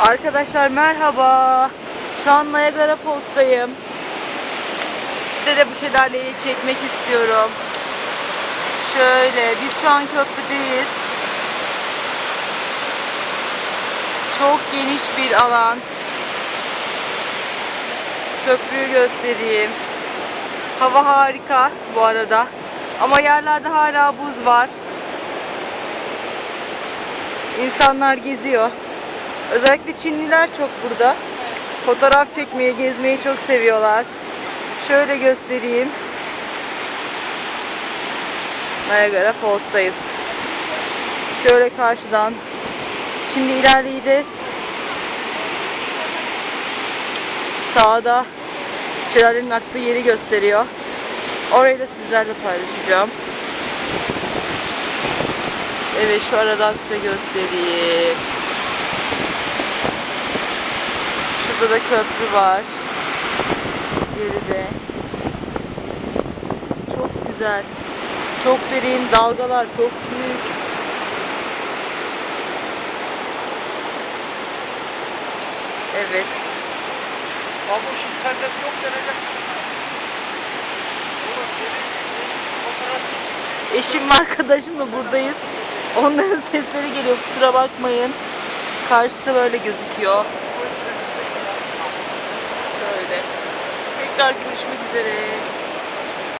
Arkadaşlar merhaba. Şu an Niagara Falls'tayım. Size de bu şelaleyi çekmek istiyorum. Şöyle, biz şu an köprüdeyiz. Çok geniş bir alan. Köprüyü göstereyim. Hava harika bu arada. Ama yerlerde hala buz var. İnsanlar geziyor. Özellikle Çinliler çok burada. Fotoğraf çekmeyi, gezmeyi çok seviyorlar. Şöyle göstereyim. Niagara Falls'tayız. Şöyle karşıdan. Şimdi ilerleyeceğiz. Sağda şelalenin aktığı yeri gösteriyor. Orayı da sizlerle paylaşacağım. Evet şu aradan size göstereyim. Şurada da köprü var. Geride. Çok güzel. Çok derin dalgalar çok büyük. Evet. Babuş internet yok denecek. Eşim ve arkadaşımla buradayız. Onların sesleri geliyor kusura bakmayın. Karşısı böyle gözüküyor. Şöyle. Tekrar görüşmek üzere.